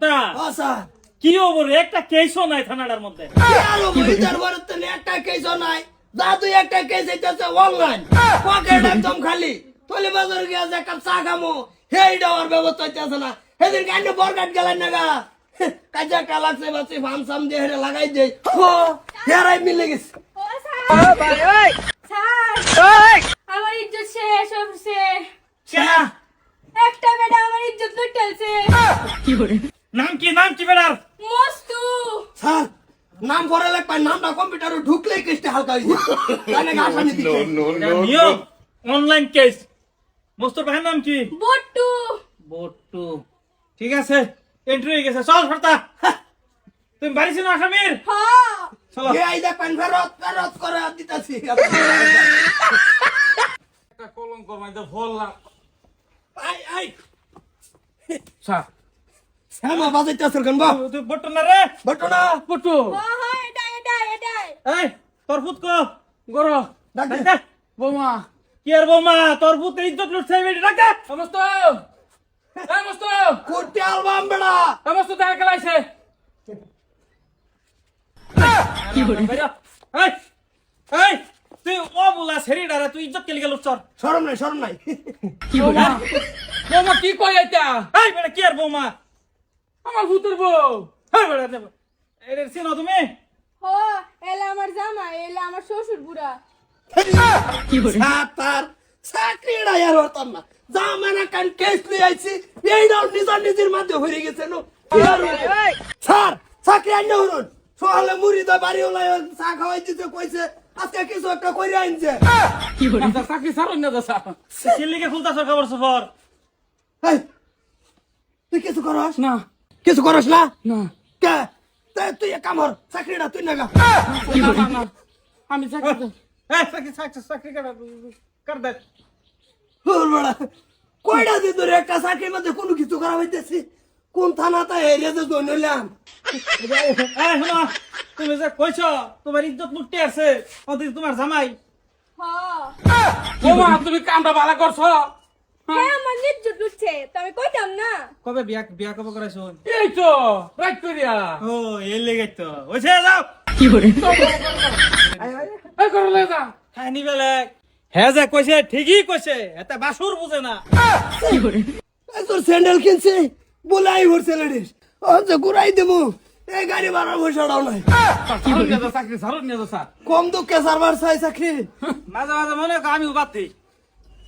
সর্দা কি হব একটা কেসও নাই থানাটার মধ্যে। কি একটা কেস নাই। দাদু একটা কেস হইতেছে অনলাইন পকেট একদম খালি। তলে বাজার গিয়ে যে কাপ চা খামো হেই দেওয়ার ব্যবস্থা হইতেছে না। সেদিন কান্য বরকাট গেলেন না গা? কাজা কা লাগছে ফাম সাম দিয়ে হেরে লাগাই দেই। ও হেরাই মিলে গেছে। আমার ইজ্জত শেষ হচ্ছে। কেনা? একটা বেটা আমার ইজ্জত লুটেছে নাম কি নাম কি বেড়ার? মস্তু। স্যার নাম পরে লাগবে নামটা কম্পিউটারে ঢুকলে কেসটা হালকা হয়ে নিয়ম অনলাইন কেস মস্তুর ভাইয়ের নাম কি? বট্টু। বট্টু। ঠিক আছে এন্ট্রি হয়ে গেছে। চল সর্দা। তুমি বাড়ি ছিল আসামির? হ্যাঁ চলো। কে আই দেখবেন ফেরত ফেরত করে দিতাছি। একটা কলঙ্ক মাইতে ভোল। লাগ আই আই। স্যার শ্যামা বাজাইতেছে কেন বাহ তুই বট্টু না রে? বট্টু হ্যাঁ হ্যাঁ এটাই এটাই এই তোর ফুট কো? গরো। ডাক দে। বৌমা। কি আর বৌমা তোর ফুট ইজ্জত লুটছে বেটি ডাক দে। সমস্ত। সমস্ত। কোটি অ্যালবাম বেড়া। সমস্ত দেখা খেলাইছে। বাইরে। এই, এই, তুই ও বলা সেরি ডারে তুই ইজ্জত কেলি গেল চর শরম নাই শরম নাই। বৌমা বৌমা কি কই এটা এই বেটা কি আর বৌমা? আমার ভূতের বউ। দেব চিনো তুমি? ও এলা আমার জামা এলা আমার শ্বশুর বুড়া। সাতার চাকরি আর হতাম না। যা মানে কান কেস লিয়ে আইছি এইটাও নিজের নিজের মধ্যে হয়ে গেছে নো। স্যার চাকরি আইনে হরুন সকালে মুড়ি দা বাড়ি ওলাই চা খাওয়াই দিতে কইছে আজকে কিছু একটা কইরে আনছে। আচ্ছা, চাকরি ছাড়ুন না দাসা চিল্লিকে খুলতাছ খবর সফর এই, তুই কিছু করস? না। কিছু করস না? কে? তে তুই এক কামর চাকরিটা তুই না গা না। আমি চাকরি এই চাকরি চাকরি চাকরি কাটা কর দে। হুর বড়া। কয়টা দিন ধরে একটা চাকরির মধ্যে কোনো কিছু করা হইতেছি? কোন থানাতে এরিয়া যে জন্যলাম এই শোনো তুমি যে কইছ তোমার ইজ্জত লুটতে আছে ওদিকে তোমার জামাই। তুমি কামটা ভালো করছ? হ্যাঁ লুটছে তো আমি কইতাম না। কবে বিয়া বিয়া কবে করাইছো? এই তো রাইট করিয়া ও এই লেগে তো। ওইছে যাও। এই করে লয়ে যা। খাইনি বেলেগ হে যে কইছে ঠিকই কইছে। এতে বাসুর বুঝে না। এই তোর স্যান্ডেল কিনছে বলাই ভরছে লেডিস। ও যে ঘুরাই দেবো এই গাড়ি ভাড়া পয়সাটাও নাই। ছাড়ুন না দাসা, চাকরি ছাড়ুন না দাসা কম দুঃখে সারবার চাই চাকরি। মাঝে মাঝে মনে হয় আমি বাদ দিই।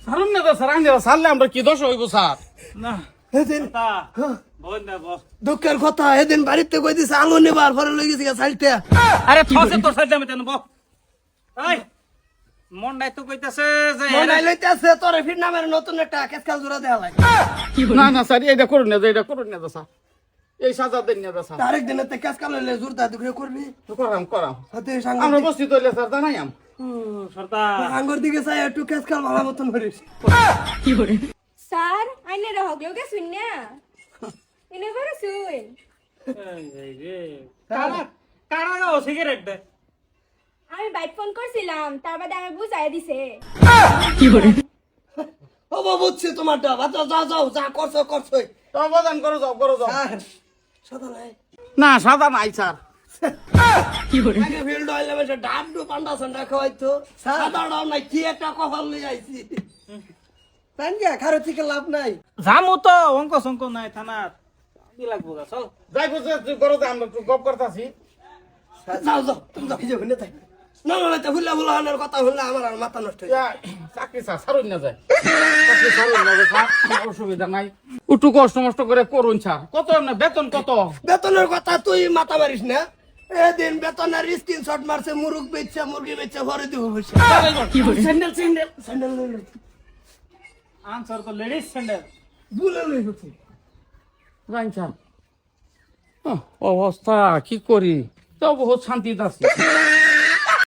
ছাড়ুন না দাসা রাঙ্গি ছাড়লে আমরা কি দোষ হইব স্যার? না এদিন তা হ্যাঁ, দুঃখের কথা এদিন বাড়িতে কই দিছে আলু নেবার পরে লই গেছি সাইডটা আরে থসে তোর সাথে আমি তেন এই মন্ডাই তো কইতাছে যে মনে লইতে আছে তোর ফির নামের নতুন একটা কেসকাল জোড়া দেওয়া লাগে। না না স্যার এটা করুন না এটা করুন না এই সাজা দেন না দাসা আরেক দিনে তে কেসকাল লইলে জোরদা দুপুরে করবি? করাম করাম। হাতে আমরা বস্তি তৈলে স্যার জানাই আম। সর্দার। আঙ্গুর দিকে চাই একটু কেসকাল ভালো মতন করিস। স্যার আইনে না। এনে শুন। কারা সিগারেট দে? আমি বাইক ফোন করছিলাম তার বাদে আমি বুঝাই দিছে। ও বাবা বুঝছি তোমারটা। বাচ্চা যাও যাও যা করছ করছ সমাধান করো যাও করো যাও। স্যার সাদা নাই। না সাদা নাই স্যার। ফিল্ড হইলে বেশি ডাব ডু পান্ডা সান্ডা খাওয়াইতো সাদা ডাও নাই কি একটা কপাল লই আইছি। তাই কি খারো থেকে লাভ নাই। জামু তো অঙ্ক নাই থানার। কি লাগবো গা চল। যাই বুঝে তুই করো তো আমরা গপ করতেছি। যাও যাও তুমি যাও যে হইলে না না তা হুল্লা হুল্লা হানের কথা হুল্লা আমার আর মাথা নষ্ট হয়ে যায়। চাকরি স্যার ছাড়ুন না যায়। চাকরি ছাড়ুন না যায় অসুবিধা নাই। একটু কষ্ট মষ্ট করে করুন স্যার। কত আপনার বেতন কত? বেতনের কথা তুই মাথা মারিস না। এদিন বেতনের স্ক্রিনশট মারছে মুরুগ বেচছে মুরগি বেচছে ভরে দিব বসে স্যান্ডেল স্যান্ডেল স্যান্ডেল আনসার তো লেডিস স্যান্ডেল বুলে লই হচ্ছে অবস্থা কি করি? তো বহুত শান্তিতে আছি।